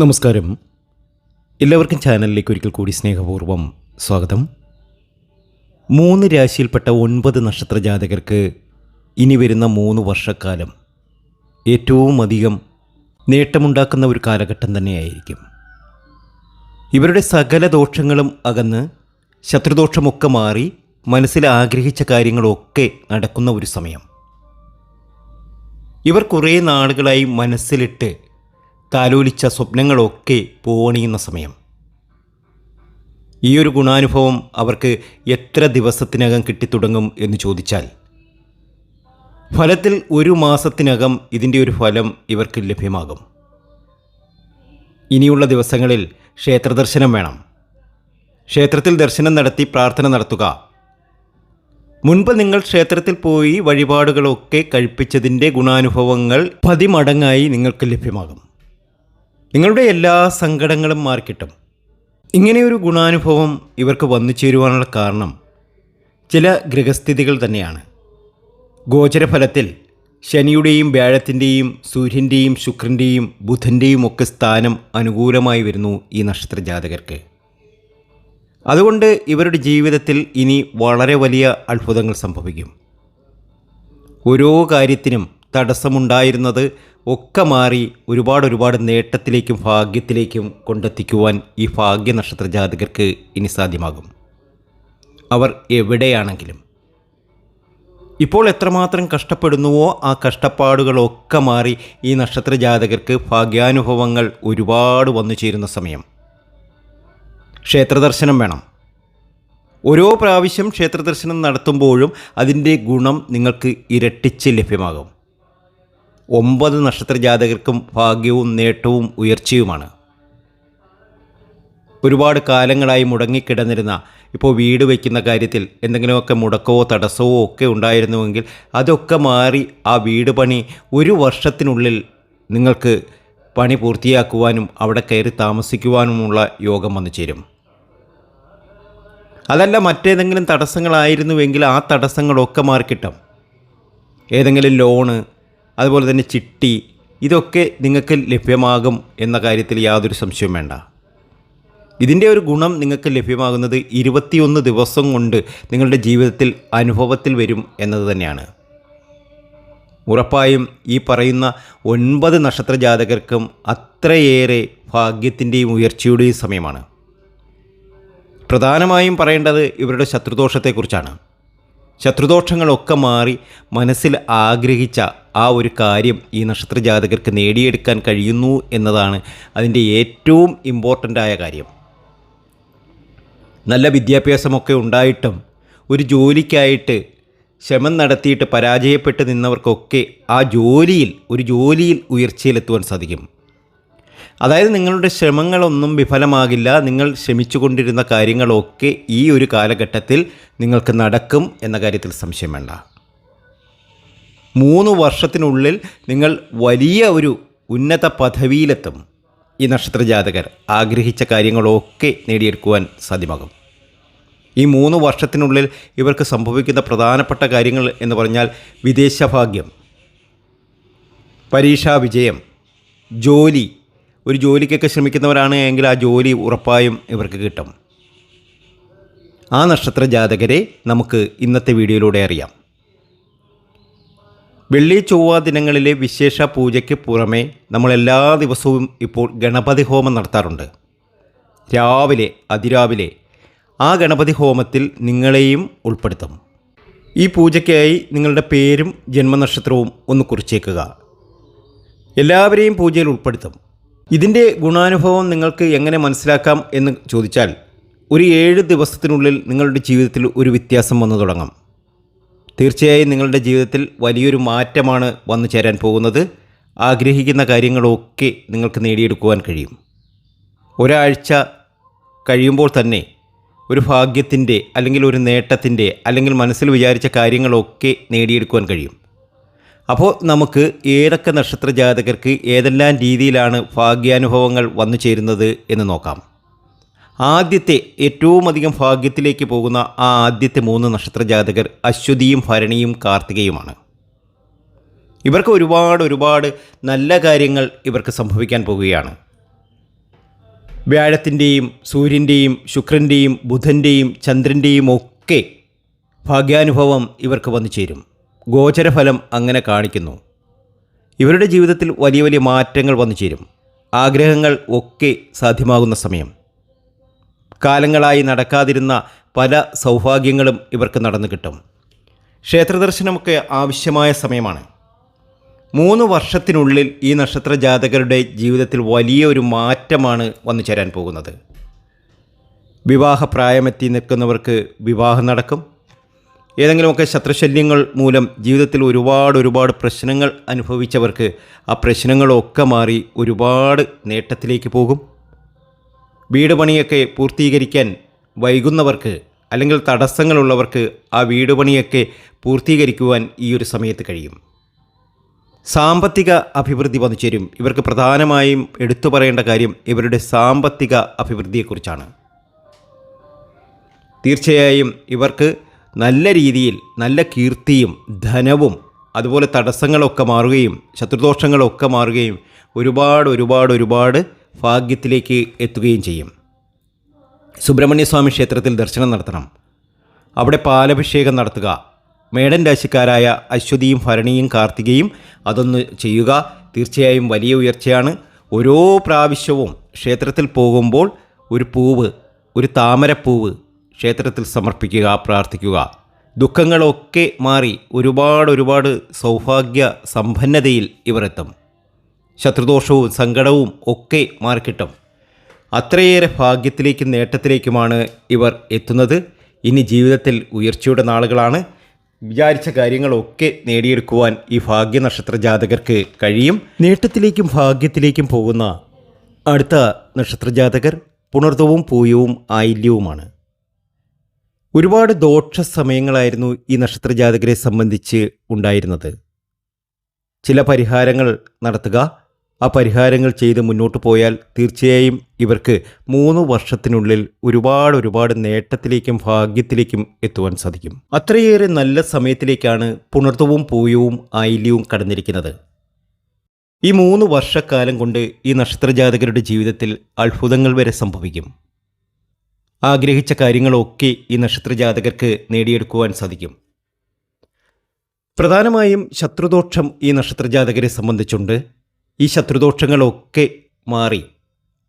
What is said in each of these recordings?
നമസ്കാരം. എല്ലാവർക്കും ചാനലിലേക്ക് ഒരിക്കൽ കൂടി സ്നേഹപൂർവം സ്വാഗതം. മൂന്ന് രാശിയിൽപ്പെട്ട ഒൻപത് നക്ഷത്ര ജാതകർക്ക് ഇനി വരുന്ന മൂന്ന് വർഷക്കാലം ഏറ്റവും അധികം നേട്ടമുണ്ടാക്കുന്ന ഒരു കാലഘട്ടം തന്നെയായിരിക്കും. ഇവരുടെ സകല ദോഷങ്ങളും അകന്ന് ശത്രുദോഷമൊക്കെ മാറി മനസ്സിൽ ആഗ്രഹിച്ച കാര്യങ്ങളൊക്കെ നടക്കുന്ന ഒരു സമയം. ഇവർ കുറേ നാളുകളായി മനസ്സിലിട്ട് താലോലിച്ച സ്വപ്നങ്ങളൊക്കെ പൂവണിയുന്ന സമയം. ഈ ഒരു ഗുണാനുഭവം അവർക്ക് എത്ര ദിവസത്തിനകം കിട്ടിത്തുടങ്ങും എന്ന് ചോദിച്ചാൽ ഫലത്തിൽ ഒരു മാസത്തിനകം ഇതിന്റെ ഒരു ഫലം ഇവർക്ക് ലഭ്യമാകും. ഇനിയുള്ള ദിവസങ്ങളിൽ ക്ഷേത്രദർശനം വേണം. ക്ഷേത്രത്തിൽ ദർശനം നടത്തി പ്രാർത്ഥന നടത്തുക. മുൻപ് നിങ്ങൾ ക്ഷേത്രത്തിൽ പോയി വഴിപാടുകളൊക്കെ കഴിപ്പിച്ചതിന്റെ ഗുണാനുഭവങ്ങൾ പതിമടങ്ങായി നിങ്ങൾക്ക് ലഭ്യമാകും. നിങ്ങളുടെ എല്ലാ സങ്കടങ്ങളും മാറിക്കിട്ടും. ഇങ്ങനെയൊരു ഗുണാനുഭവം ഇവർക്ക് വന്നു ചേരുവാനുള്ള കാരണം ചില ഗ്രഹസ്ഥിതികൾ തന്നെയാണ്. ഗോചരഫലത്തിൽ ശനിയുടെയും വ്യാഴത്തിന്റെയും സൂര്യന്റെയും ശുക്രന്റെയും ബുധന്റെയും ഒക്കെ സ്ഥാനം അനുകൂലമായി വരുന്നു ഈ നക്ഷത്ര ജാതകർക്ക് അതുകൊണ്ട് ഇവരുടെ ജീവിതത്തിൽ ഇനി വളരെ വലിയ അത്ഭുതങ്ങൾ സംഭവിക്കും. ഓരോ കാര്യത്തിനും തടസ്സമുണ്ടായിരുന്നത് ഒക്കെ മാറി ഒരുപാട് ഒരുപാട് നേട്ടത്തിലേക്കും ഭാഗ്യത്തിലേക്കും കൊണ്ടെത്തിക്കുവാൻ ഈ ഭാഗ്യ നക്ഷത്ര ജാതകർക്ക് ഇനി സാധ്യമാകും. അവർ എവിടെയാണെങ്കിലും. ഇപ്പോൾ എത്രമാത്രം കഷ്ടപ്പെടുന്നുവോ ആ കഷ്ടപ്പാടുകളൊക്കെ മാറി ഈ നക്ഷത്ര ജാതകർക്ക് ഭാഗ്യാനുഭവങ്ങൾ ഒരുപാട് വന്നു ചേരുന്ന സമയം. ക്ഷേത്രദർശനം വേണം. ഓരോ പ്രാവശ്യം ക്ഷേത്രദർശനം നടത്തുമ്പോഴും അതിന്റെ ഗുണം നിങ്ങൾക്ക് ഇരട്ടിച്ച് ലഭ്യമാകും. ഒമ്പത് നക്ഷത്ര ജാതകർക്കും ഭാഗ്യവും നേട്ടവും ഉയർച്ചയുമാണ്. ഒരുപാട് കാലങ്ങളായി മുടങ്ങിക്കിടന്നിരുന്ന ഇപ്പോൾ വീട് വയ്ക്കുന്ന കാര്യത്തിൽ എന്തെങ്കിലുമൊക്കെ മുടക്കമോ തടസ്സമോ ഒക്കെ ഉണ്ടായിരുന്നുവെങ്കിൽ അതൊക്കെ മാറി ആ വീട് പണി ഒരു വർഷത്തിനുള്ളിൽ നിങ്ങൾക്ക് പണി പൂർത്തിയാക്കുവാനും അവിടെ കയറി താമസിക്കുവാനുമുള്ള യോഗം വന്നു ചേരും. അതല്ല മറ്റേതെങ്കിലും തടസ്സങ്ങളായിരുന്നുവെങ്കിൽ ആ തടസ്സങ്ങളൊക്കെ മാറിക്കിട്ടും. ഏതെങ്കിലും ലോണ് അതുപോലെ തന്നെ ചിട്ടി ഇതൊക്കെ നിങ്ങൾക്ക് ലഭ്യമാകും എന്ന കാര്യത്തിൽ യാതൊരു സംശയവും വേണ്ട. ഇതിന്റെ ഒരു ഗുണം നിങ്ങൾക്ക് ലഭ്യമാകുന്നത് ഇരുപത്തിയൊന്ന് ദിവസം കൊണ്ട് നിങ്ങളുടെ ജീവിതത്തിൽ അനുഭവത്തിൽ വരും എന്നത് തന്നെയാണ്. ഉറപ്പായും ഈ പറയുന്ന ഒൻപത് നക്ഷത്ര ജാതകർക്കും അത്രയേറെ ഭാഗ്യത്തിന്റെയും ഉയർച്ചയുടെയും സമയമാണ്. പ്രധാനമായും പറയേണ്ടത് ഇവരുടെ ശത്രുദോഷത്തെക്കുറിച്ചാണ്. ശത്രുദോഷങ്ങളൊക്കെ മാറി മനസ്സിൽ ആഗ്രഹിച്ച ആ ഒരു കാര്യം ഈ നക്ഷത്ര ജാതകർക്ക് നേടിയെടുക്കാൻ കഴിയുന്നു എന്നതാണ് അതിന്റെ ഏറ്റവും ഇമ്പോർട്ടന്റ് ആയ കാര്യം. നല്ല വിദ്യാഭ്യാസമൊക്കെ ഉണ്ടായിട്ടും ഒരു ജോലിക്കായിട്ട് ശ്രമം നടത്തിയിട്ട് പരാജയപ്പെട്ട് നിന്നവർക്കൊക്കെ ആ ജോലിയിൽ ഒരു ജോലിയിൽ ഉയർച്ചയിലെത്തുവാൻ സാധിക്കും. അതായത് നിങ്ങളുടെ ശ്രമങ്ങളൊന്നും വിഫലമാകില്ല നിങ്ങൾ ശ്രമിച്ചുകൊണ്ടിരുന്ന കാര്യങ്ങളൊക്കെ ഈ ഒരു കാലഘട്ടത്തിൽ നിങ്ങൾക്ക് നടക്കും എന്ന കാര്യത്തിൽ സംശയം വേണ്ട. മൂന്ന് വർഷത്തിനുള്ളിൽ നിങ്ങൾ വലിയ ഒരു ഉന്നത പദവിയിലെത്തും. ഈ നക്ഷത്ര ജാതകർ ആഗ്രഹിച്ച കാര്യങ്ങളൊക്കെ നേടിയെടുക്കുവാൻ സാധ്യമാകും. ഈ മൂന്ന് വർഷത്തിനുള്ളിൽ ഇവർക്ക് സംഭവിക്കുന്ന പ്രധാനപ്പെട്ട കാര്യങ്ങൾ എന്ന് പറഞ്ഞാൽ വിദേശഭാഗ്യം പരീക്ഷാ വിജയം ജോലി. ഒരു ജോലിക്കൊക്കെ ശ്രമിക്കുന്നവരാണ് എങ്കിൽ ആ ജോലി ഉറപ്പായും ഇവർക്ക് കിട്ടും. ആ നക്ഷത്ര ജാതകരെ നമുക്ക് ഇന്നത്തെ വീഡിയോയിലൂടെ അറിയാം. വെള്ളി ചൊവ്വ ദിനങ്ങളിലെ വിശേഷ പൂജയ്ക്ക് പുറമെ നമ്മൾ എല്ലാ ദിവസവും ഇപ്പോൾ ഗണപതി ഹോമം നടത്താറുണ്ട്. രാവിലെ അതിരാവിലെ ആ ഗണപതി ഹോമത്തിൽ നിങ്ങളെയും ഉൾപ്പെടുത്തും. ഈ പൂജയ്ക്കായി നിങ്ങളുടെ പേരും ജന്മനക്ഷത്രവും ഒന്ന് കുറിച്ചേക്കുക. എല്ലാവരെയും പൂജയിൽ ഉൾപ്പെടുത്തും. ഇതിന്റെ ഗുണാനുഭവം നിങ്ങൾക്ക് എങ്ങനെ മനസ്സിലാക്കാം എന്ന് ചോദിച്ചാൽ ഒരു ഏഴ് ദിവസത്തിനുള്ളിൽ നിങ്ങളുടെ ജീവിതത്തിൽ ഒരു വ്യത്യാസം വന്നു തുടങ്ങും. തീർച്ചയായും നിങ്ങളുടെ ജീവിതത്തിൽ വലിയൊരു മാറ്റമാണ് വന്നു ചേരാൻ പോകുന്നത്. ആഗ്രഹിക്കുന്ന കാര്യങ്ങളൊക്കെ നിങ്ങൾക്ക് നേടിയെടുക്കുവാൻ കഴിയും. ഒരാഴ്ച കഴിയുമ്പോൾ തന്നെ ഒരു ഭാഗ്യത്തിന്റെ അല്ലെങ്കിൽ ഒരു നേട്ടത്തിന്റെ അല്ലെങ്കിൽ മനസ്സിൽ വിചാരിച്ച കാര്യങ്ങളൊക്കെ നേടിയെടുക്കുവാൻ കഴിയും. അപ്പോൾ നമുക്ക് ഏതൊക്കെ നക്ഷത്ര ജാതകർക്ക് ഏതെല്ലാം രീതിയിലാണ് ഭാഗ്യാനുഭവങ്ങൾ വന്നു ചേരുന്നത് എന്ന് നോക്കാം. ആദ്യത്തെ ഏറ്റവും അധികം ഭാഗ്യത്തിലേക്ക് പോകുന്ന ആ ആദ്യത്തെ മൂന്ന് നക്ഷത്ര ജാതകർ അശ്വതിയും ഭരണിയും കാർത്തികയുമാണ്. ഇവർക്ക് ഒരുപാട് ഒരുപാട് നല്ല കാര്യങ്ങൾ ഇവർക്ക് സംഭവിക്കാൻ പോവുകയാണ്. വ്യാഴത്തിന്റെയും സൂര്യന്റെയും ശുക്രന്റെയും ബുധന്റെയും ചന്ദ്രന്റെയും ഒക്കെ ഭാഗ്യാനുഭവം ഇവർക്ക് വന്നു ചേരും. ഗോചരഫലം അങ്ങനെ കാണിക്കുന്നു. ഇവരുടെ ജീവിതത്തിൽ വലിയ വലിയ മാറ്റങ്ങൾ വന്നു ചേരും. ആഗ്രഹങ്ങൾ ഒക്കെ സാധ്യമാകുന്ന സമയം. കാലങ്ങളായി നടക്കാതിരുന്ന പല സൗഭാഗ്യങ്ങളും ഇവർക്ക് നടന്നു കിട്ടും. ക്ഷേത്രദർശനമൊക്കെ ആവശ്യമായ സമയമാണ്. മൂന്ന് വർഷത്തിനുള്ളിൽ ഈ നക്ഷത്ര ജാതകരുടെ ജീവിതത്തിൽ വലിയൊരു മാറ്റമാണ് വന്നു ചേരാൻ പോകുന്നത്. വിവാഹപ്രായമെത്തി നിൽക്കുന്നവർക്ക് വിവാഹം നടക്കും. ഏതെങ്കിലുമൊക്കെ ശത്രുശല്യങ്ങൾ മൂലം ജീവിതത്തിൽ ഒരുപാട് ഒരുപാട് പ്രശ്നങ്ങൾ അനുഭവിച്ചവർക്ക് ആ പ്രശ്നങ്ങളൊക്കെ മാറി ഒരുപാട് നേട്ടത്തിലേക്ക് പോകും. വീട് പണിയൊക്കെ പൂർത്തീകരിക്കാൻ വൈകുന്നവർക്ക് അല്ലെങ്കിൽ തടസ്സങ്ങളുള്ളവർക്ക് ആ വീട് പണിയൊക്കെ പൂർത്തീകരിക്കുവാൻ ഈ ഒരു സമയത്ത് കഴിയും. സാമ്പത്തിക അഭിവൃദ്ധി വന്നു ചേരും. ഇവർക്ക് പ്രധാനമായും എടുത്തു പറയേണ്ട കാര്യം ഇവരുടെ സാമ്പത്തിക അഭിവൃദ്ധിയെക്കുറിച്ചാണ്. തീർച്ചയായും ഇവർക്ക് നല്ല രീതിയിൽ നല്ല കീർത്തിയും ധനവും അതുപോലെ തടസ്സങ്ങളൊക്കെ മാറുകയും ശത്രുദോഷങ്ങളൊക്കെ മാറുകയും ഒരുപാട് ഒരുപാട് ഒരുപാട് ഭാഗ്യത്തിലേക്ക് എത്തുകയും ചെയ്യും. സുബ്രഹ്മണ്യസ്വാമി ക്ഷേത്രത്തിൽ ദർശനം നടത്തണം. അവിടെ പാലഭിഷേകം നടത്തുക. മേടൻ രാശിക്കാരായ അശ്വതിയും ഭരണിയും കാർത്തികയും അതൊന്ന് ചെയ്യുക. തീർച്ചയായും വലിയ ഉയർച്ചയാണ്. ഓരോ പ്രാവശ്യവും ക്ഷേത്രത്തിൽ പോകുമ്പോൾ ഒരു പൂവ് ഒരു താമരപ്പൂവ് ക്ഷേത്രത്തിൽ സമർപ്പിക്കുക പ്രാർത്ഥിക്കുക. ദുഃഖങ്ങളൊക്കെ മാറി ഒരുപാട് ഒരുപാട് സൗഭാഗ്യ സമ്പന്നതയിൽ ഇവർ എത്തും. ശത്രുദോഷവും സങ്കടവും ഒക്കെ മാറിക്കിട്ടും അത്രയേറെ ഭാഗ്യത്തിലേക്കും നേട്ടത്തിലേക്കുമാണ് ഇവർ എത്തുന്നത്. ഇനി ജീവിതത്തിൽ ഉയർച്ചയുടെ നാളുകളാണ്. വിചാരിച്ച കാര്യങ്ങളൊക്കെ നേടിയെടുക്കുവാൻ ഈ ഭാഗ്യ നക്ഷത്ര ജാതകർക്ക് കഴിയും. നേട്ടത്തിലേക്കും ഭാഗ്യത്തിലേക്കും പോകുന്ന അടുത്ത നക്ഷത്ര ജാതകർ പുണർത്തവും പൂയവും ആയില്യവുമാണ്. ഒരുപാട് ദോഷ സമയങ്ങളായിരുന്നു ഈ നക്ഷത്ര ജാതകരെ സംബന്ധിച്ച് ഉണ്ടായിരുന്നത്. ചില പരിഹാരങ്ങൾ നടത്തുക ആ പരിഹാരങ്ങൾ ചെയ്ത് മുന്നോട്ട് പോയാൽ തീർച്ചയായും ഇവർക്ക് മൂന്ന് വർഷത്തിനുള്ളിൽ ഒരുപാട് ഒരുപാട് നേട്ടത്തിലേക്കും ഭാഗ്യത്തിലേക്കും എത്തുവാൻ സാധിക്കും. അത്രയേറെ നല്ല സമയത്തിലേക്കാണ് പുണർത്തവും പൂയവും ആയില്യവും കടന്നിരിക്കുന്നത്. ഈ മൂന്ന് വർഷക്കാലം കൊണ്ട് ഈ നക്ഷത്രജാതകരുടെ ജീവിതത്തിൽ അത്ഭുതങ്ങൾ വരെ സംഭവിക്കും. ആഗ്രഹിച്ച കാര്യങ്ങളൊക്കെ ഈ നക്ഷത്രജാതകർക്ക് നേടിയെടുക്കുവാൻ സാധിക്കും. പ്രധാനമായും ശത്രുദോഷം ഈ നക്ഷത്രജാതകരെ സംബന്ധിച്ചുണ്ട്. ഈ ശത്രുദോഷങ്ങളൊക്കെ മാറി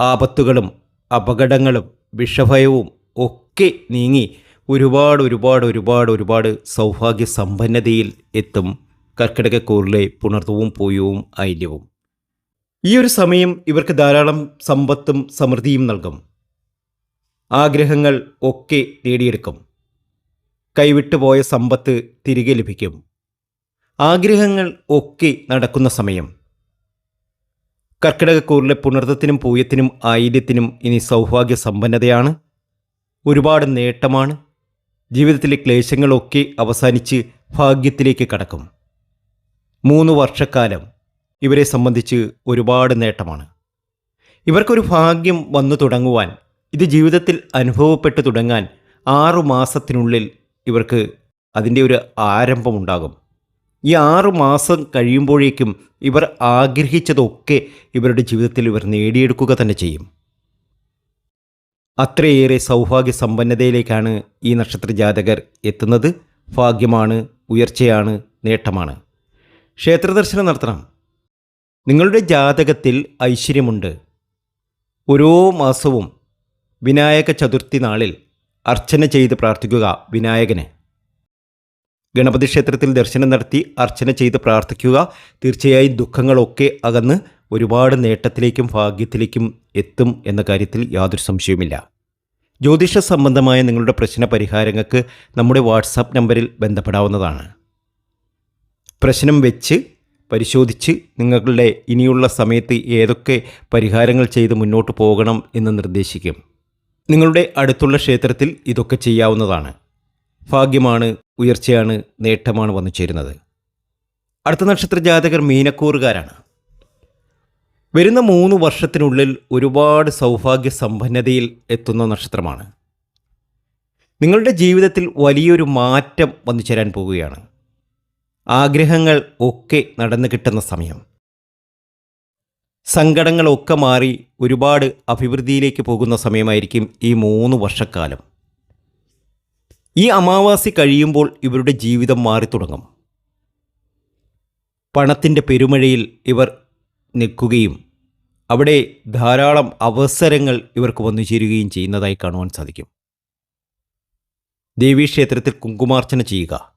ആപത്തുകളും അപകടങ്ങളും വിഷഭയവും ഒക്കെ നീങ്ങി ഒരുപാട് ഒരുപാട് ഒരുപാട് ഒരുപാട് സൗഭാഗ്യ സമ്പന്നതയിൽ എത്തും കർക്കിടകക്കൂറിലെ പുണർത്തവും പൂയവും ഐല്യവും ഈ ഒരു സമയം ഇവർക്ക് ധാരാളം സമ്പത്തും സമൃദ്ധിയും നൽകും. ആഗ്രഹങ്ങൾ ഒക്കെ നേടിയെടുക്കും. കൈവിട്ടുപോയ സമ്പത്ത് തിരികെ ലഭിക്കും. ആഗ്രഹങ്ങൾ ഒക്കെ നടക്കുന്ന സമയം. കർക്കിടകക്കൂറിലെ പുണർത്തത്തിനും പൂയത്തിനും ആയില്യത്തിനും ഇനി സൗഭാഗ്യ സമ്പന്നതയാണ് ഒരുപാട് നേട്ടമാണ്. ജീവിതത്തിലെ ക്ലേശങ്ങളൊക്കെ അവസാനിച്ച് ഭാഗ്യത്തിലേക്ക് കടക്കും. മൂന്ന് വർഷക്കാലം ഇവരെ സംബന്ധിച്ച് ഒരുപാട് നേട്ടമാണ്. ഇവർക്കൊരു ഭാഗ്യം വന്നു തുടങ്ങുവാൻ ഇത് ജീവിതത്തിൽ അനുഭവപ്പെട്ടു തുടങ്ങാൻ ആറു മാസത്തിനുള്ളിൽ ഇവർക്ക് അതിന്റെ ഒരു ആരംഭമുണ്ടാകും. ഈ ആറു മാസം കഴിയുമ്പോഴേക്കും ഇവർ ആഗ്രഹിച്ചതൊക്കെ ഇവരുടെ ജീവിതത്തിൽ ഇവർ നേടിയെടുക്കുക തന്നെ ചെയ്യും. അത്രയേറെ സൗഭാഗ്യ സമ്പന്നതയിലേക്കാണ് ഈ നക്ഷത്ര ജാതകർ എത്തുന്നത്. ഭാഗ്യമാണ് ഉയർച്ചയാണ് നേട്ടമാണ്. ക്ഷേത്രദർശനം നടത്തണം. നിങ്ങളുടെ ജാതകത്തിൽ ഐശ്വര്യമുണ്ട്. ഓരോ മാസവും വിനായക ചതുർത്ഥി നാളിൽ അർച്ചന ചെയ്ത് പ്രാർത്ഥിക്കുക വിനായകന്. ഗണപതി ക്ഷേത്രത്തിൽ ദർശനം നടത്തി അർച്ചന ചെയ്ത് പ്രാർത്ഥിക്കുക. തീർച്ചയായും ദുഃഖങ്ങളൊക്കെ അകന്ന് ഒരുപാട് നേട്ടത്തിലേക്കും ഭാഗ്യത്തിലേക്കും എത്തും എന്ന കാര്യത്തിൽ യാതൊരു സംശയവുമില്ല. ജ്യോതിഷ സംബന്ധമായ നിങ്ങളുടെ പ്രശ്ന പരിഹാരങ്ങൾക്ക് നമ്മുടെ വാട്സാപ്പ് നമ്പറിൽ ബന്ധപ്പെടാവുന്നതാണ്. പ്രശ്നം വെച്ച് പരിശോധിച്ച് നിങ്ങളുടെ ഇനിയുള്ള സമയത്ത് ഏതൊക്കെ പരിഹാരങ്ങൾ ചെയ്ത് മുന്നോട്ട് പോകണം എന്ന് നിർദ്ദേശിക്കും. നിങ്ങളുടെ അടുത്തുള്ള ക്ഷേത്രത്തിൽ ഇതൊക്കെ ചെയ്യാവുന്നതാണ്. ഭാഗ്യമാണ് ഉയർച്ചയാണ് നേട്ടമാണ് വന്നു ചേരുന്നത് അടുത്ത നക്ഷത്ര ജാതകർ മീനക്കൂറുകാരാണ്. വരുന്ന മൂന്ന് വർഷത്തിനുള്ളിൽ ഒരുപാട് സൗഭാഗ്യ സമ്പന്നതയിൽ എത്തുന്ന നക്ഷത്രമാണ്. നിങ്ങളുടെ ജീവിതത്തിൽ വലിയൊരു മാറ്റം വന്നു ചേരാൻ പോവുകയാണ്. ആഗ്രഹങ്ങൾ ഒക്കെ നടന്നു കിട്ടുന്ന സമയം. സങ്കടങ്ങളൊക്കെ മാറി ഒരുപാട് അഭിവൃദ്ധിയിലേക്ക് പോകുന്ന സമയമായിരിക്കും ഈ മൂന്ന് വർഷക്കാലം. ഈ അമാവാസി കഴിയുമ്പോൾ ഇവരുടെ ജീവിതം മാറി തുടങ്ങും പണത്തിന്റെ പെരുമഴയിൽ ഇവർ നിൽക്കുകയും അവിടെ ധാരാളം അവസരങ്ങൾ ഇവർക്ക് വന്നു ചേരുകയും ചെയ്യുന്നതായി കാണുവാൻ സാധിക്കും. ദേവീക്ഷേത്രത്തിൽ കുങ്കുമാർച്ചന ചെയ്യുക.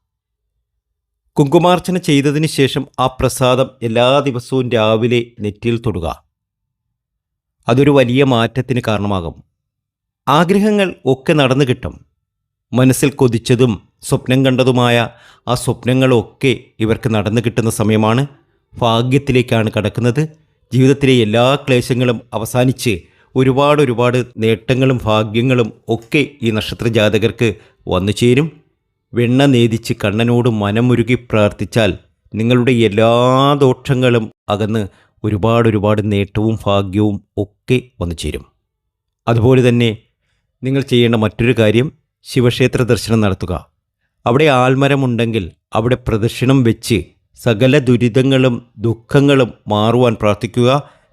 കുങ്കുമാർച്ചന ചെയ്തതിന് ശേഷം ആ പ്രസാദം എല്ലാ ദിവസവും രാവിലെ നെറ്റിയിൽ തൊടുക. അതൊരു വലിയ മാറ്റത്തിന് കാരണമാകും. ആഗ്രഹങ്ങൾ ഒക്കെ നടന്നു കിട്ടും. മനസ്സിൽ കൊതിച്ചതും സ്വപ്നം കണ്ടതുമായ ആ സ്വപ്നങ്ങളൊക്കെ ഇവർക്ക് നടന്നു കിട്ടുന്ന സമയമാണ് ഭാഗ്യത്തിലേക്കാണ് കടക്കുന്നത്. ജീവിതത്തിലെ എല്ലാ ക്ലേശങ്ങളും അവസാനിച്ച് ഒരുപാട് ഒരുപാട് നേട്ടങ്ങളും ഭാഗ്യങ്ങളും ഒക്കെ ഈ നക്ഷത്ര ജാതകർക്ക് വന്നു ചേരും. വെണ്ണ നേദിച്ച് കണ്ണനോട് മനമുരുകി പ്രാർത്ഥിച്ചാൽ നിങ്ങളുടെ എല്ലാ ദോഷങ്ങളും അകന്ന് ഒരുപാട് ഒരുപാട് നേട്ടവും ഭാഗ്യവും ഒക്കെ വന്നു ചേരും. അതുപോലെ തന്നെ നിങ്ങൾ ചെയ്യേണ്ട മറ്റൊരു കാര്യം ശിവക്ഷേത്ര ദർശനം നടത്തുക. അവിടെ ആൽമരമുണ്ടെങ്കിൽ അവിടെ പ്രദക്ഷിണം വെച്ച് സകല ദുരിതങ്ങളും ദുഃഖങ്ങളും മാറുവാൻ പ്രാർത്ഥിക്കുക.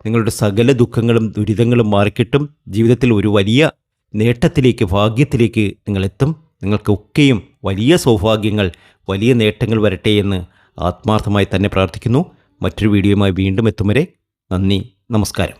നിങ്ങളുടെ സകല ദുഃഖങ്ങളും ദുരിതങ്ങളും മാറിക്കിട്ടും. ജീവിതത്തിൽ ഒരു വലിയ നേട്ടത്തിലേക്ക് ഭാഗ്യത്തിലേക്ക് നിങ്ങളെത്തും. നിങ്ങൾക്കൊക്കെയും വലിയ സൗഭാഗ്യങ്ങൾ വലിയ നേട്ടങ്ങൾ വരട്ടെ എന്ന് ആത്മാർത്ഥമായി തന്നെ പ്രാർത്ഥിക്കുന്നു. മറ്റൊരു വീഡിയോയുമായി വീണ്ടും എത്തും വരെ നന്ദി നമസ്കാരം.